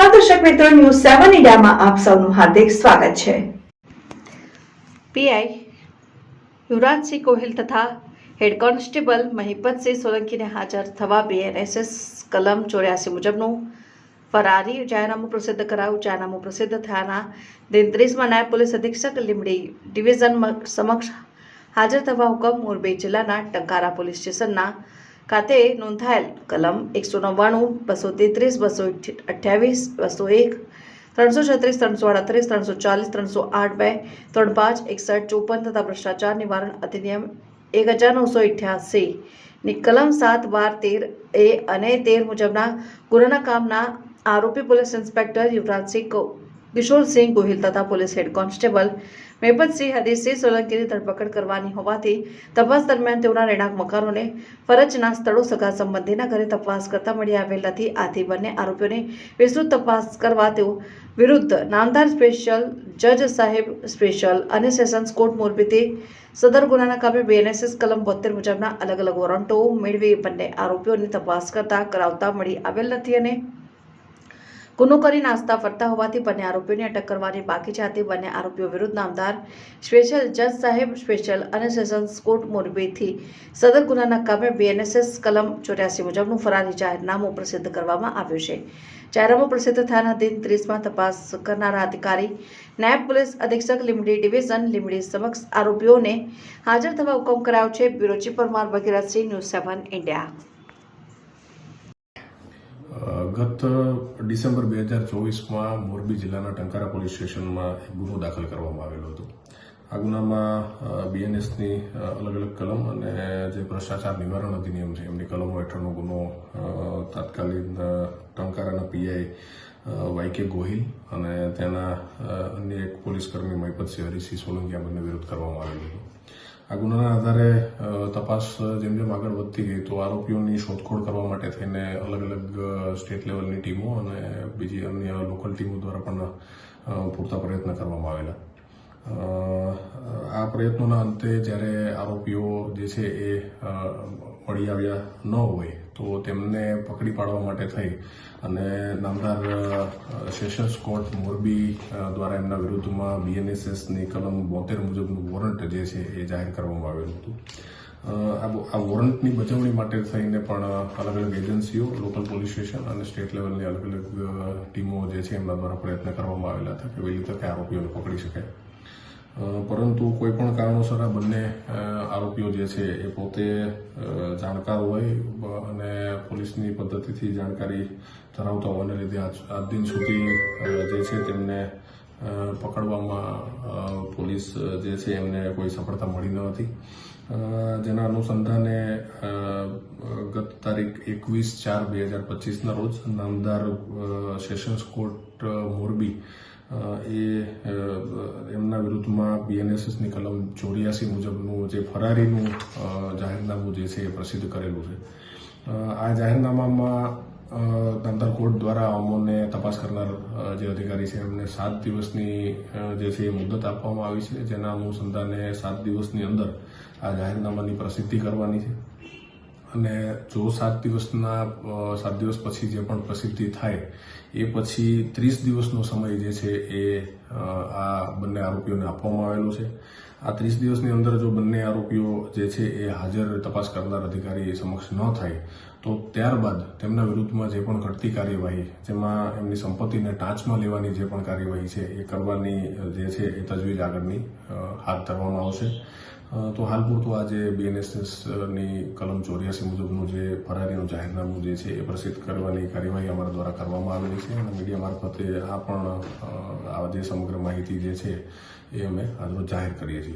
મિત્રો ન્યૂઝ સેવન ઇન્ડિયામાં આપ સૌનું હાર્દિક સ્વાગત છે. પીઆઈ યુવરાજસિંહ ગોહિલ તથા હેડ કોન્સ્ટેબલ મહિપતસિંહ સોલંકીને હાજર થવા બીએનએસએસ કલમ ચોર્યાસી મુજબનું ફરારી જાહેરનામું પ્રસિદ્ધ કરાયું. જાહેરનામું પ્રસિદ્ધ થયાના દિન ત્રીસમાં નાયબ પોલીસ અધિક્ષક લીમડી ડિવિઝન સમક્ષ હાજર થવા હુકમ મોરબી જિલ્લાના ટંકારા પોલીસ સ્ટેશનના ખાતે નોંધાયેલ કલમ એકસો નવ્વાણું, બસો તેત્રીસ, બસો અઠ્યાવીસ, બસો એક, ત્રણસો છત્રીસ, ત્રણસો અડત્રીસ ત્રણસો ચાલીસ, ત્રણસો આઠ બે, ત્રણ પાંચ, એકસઠ, ચોપન તથા ભ્રષ્ટાચાર નિવારણ અધિનિયમ એક હજાર નવસો અઠ્યાસી ની કલમ સાત, બાર, તેર, એ અને તેર મુજબના ગુનાના કામના આરોપી પોલીસ ઇન્સ્પેક્ટર યુવરાજસિંહ કિશોરસિંહ ગોહિલ તથા પોલીસ હેડ કોન્સ્ટેબલ મેપતસિંહ હરીશસિંહ સોલંકીની ધરપકડ કરવાની હોવાથી તપાસ દરમિયાન તેઓના રહેણાંક મકાનોને ફરજના સ્થળો સગા સંબંધીના ઘરે તપાસ કરતા મળી આવેલ નથી. આથી બંને આરોપીઓને વિસ્તૃત તપાસ કરવા તેઓ વિરુદ્ધ નામદાર સ્પેશિયલ જજ સાહેબ સ્પેશિયલ અને સેશન્સ કોર્ટ મોરબીથી સદર ગુનાના કામે બીએનએસએસ કલમ બોતેર મુજબના અલગ અલગ વોરંટો મેળવી બંને આરોપીઓની તપાસ કરતા કરાવતા મળી આવેલ નથી અને ગુનો કરી નાસ્તા ફરતા હોવાથી બંને આરોપીઓને અટક કરવાની બાકી છે. આથી બંને આરોપીઓ વિરુદ્ધ નામદાર સ્પેશિયલ જજ સાહેબ સ્પેશિયલ અને સેશન્સ કોર્ટ મોરબીથી સદર ગુનાના કામે બીએનએસએસ કલમ ચોર્યાસી મુજબનું ફરારી જાહેરનામું પ્રસિદ્ધ કરવામાં આવ્યું છે. જાહેરનામું પ્રસિદ્ધ થયાના દિન ત્રીસમાં તપાસ કરનારા અધિકારી, નાયબ પોલીસ અધિક્ષક લીમડી ડિવિઝન લીમડી સમક્ષ આરોપીઓને હાજર થવા હુકમ કરાયો છે. Bureau chief Parmar Bhagirathsinh, news seven India. ગત ડિસેમ્બર બે હજાર ચોવીસમાં મોરબી જિલ્લાના ટંકારા પોલીસ સ્ટેશનમાં એક ગુનો દાખલ કરવામાં આવેલો હતો. આ ગુનામાં બીએનએસની અલગ અલગ કલમ અને જે ભ્રષ્ટાચાર નિવારણ અધિનિયમ છે, એમની કલમો હેઠળનો ગુનો તાત્કાલિક ટંકારાના પીઆઈ વાય કે ગોહિલ અને તેના અન્ય એક પોલીસકર્મી મહિપતસિંહ હરિસિંહ સોલંકી આ બંને વિરુદ્ધ કરવામાં આવેલો હતો. આ ગુનાના આધારે તપાસ જેમ જેમ આગળ વધતી ગઈ, તો આરોપીઓની શોધખોળ કરવા માટે થઈને અલગ અલગ સ્ટેટ લેવલની ટીમો અને બીજી અન્ય લોકલ ટીમો દ્વારા પણ પૂરતા પ્રયત્ન કરવામાં આવેલા. પ્રયત્નોના અંતે જ્યારે આરોપીઓ જે છે એ મળી આવ્યા ન હોય, તો તેમને પકડી પાડવા માટે થઈ અને નામદાર સેશન્સ કોર્ટ મોરબી દ્વારા એમના વિરુદ્ધમાં બીએનએસએસની કલમ બોતેર મુજબનું વોરંટ જે છે એ જાહેર કરવામાં આવેલું હતું. આ વોરંટની બજવણી માટે થઈને પણ અલગ અલગ એજન્સીઓ, લોકલ પોલીસ સ્ટેશન અને સ્ટેટ લેવલની અલગ અલગ ટીમો જે છે એમના દ્વારા પ્રયત્ન કરવામાં આવેલા હતા કે વહેલી તકે આરોપીઓને પકડી શકાય. પરંતુ કોઈ પણ કારણોસર આ બંને આરોપીઓ જે છે એ પોતે જાણકાર હોય અને પોલીસની પદ્ધતિથી જાણકારી ધરાવતા હોવાને લીધે આજ દિન સુધી જે છે તેમને પકડવામાં પોલીસ જે છે એમને કોઈ સફળતા મળી ન હતી. જેના અનુસંધાને ગત તારીખ એકવીસ ચાર બે હજાર પચીસના રોજ નામદાર સેશન્સ કોર્ટ મોરબી એ એમના વિરુદ્ધમાં બીએનએસએસની કલમ ચોર્યાસી મુજબનું જે ફરારીનું જાહેરનામું જે છે એ પ્રસિદ્ધ કરેલું છે. આ જાહેરનામામાં નામદાર કોર્ટ દ્વારા અમોને તપાસ કરનાર જે અધિકારી છે એમને સાત દિવસની જે છે એ મુદત આપવામાં આવી છે. જેના અનુસંધાને સાત દિવસની અંદર આ જાહેરનામાની પ્રસિદ્ધિ કરવાની છે. અને જો સાત દિવસના સાત દિવસ પછી જે પણ પ્રસિદ્ધિ થાય, એ પછી ત્રીસ દિવસનો સમય જે છે એ આ બંને આરોપીઓને આપવામાં આવેલો છે. આ ત્રીસ દિવસની અંદર જો બંને આરોપીઓ જે છે એ હાજર તપાસ કરનાર અધિકારી સમક્ષ ન થાય, તો ત્યારબાદ તેમના વિરુદ્ધમાં જે પણ ઘટતી કાર્યવાહી, જેમાં એમની સંપત્તિને ટાંચમાં લેવાની જે પણ કાર્યવાહી છે, એ કરવાની જે છે એ તજવીજ આગળની હાથ ધરવામાં આવશે. તો હાલ પૂરતું આ જે બીએનએસએસ કલમ ચોર્યાસી મુજબનું જે ફરારીનું જાહેરનામું જે છે એ પ્રસિદ્ધ કરવાની કાર્યવાહી અમારા દ્વારા કરવામાં આવેલી છે અને મીડિયા મારફતે આ પણ આ જે સમગ્ર માહિતી જે છે એ અમે આજરોજ જાહેર કરીએ છીએ.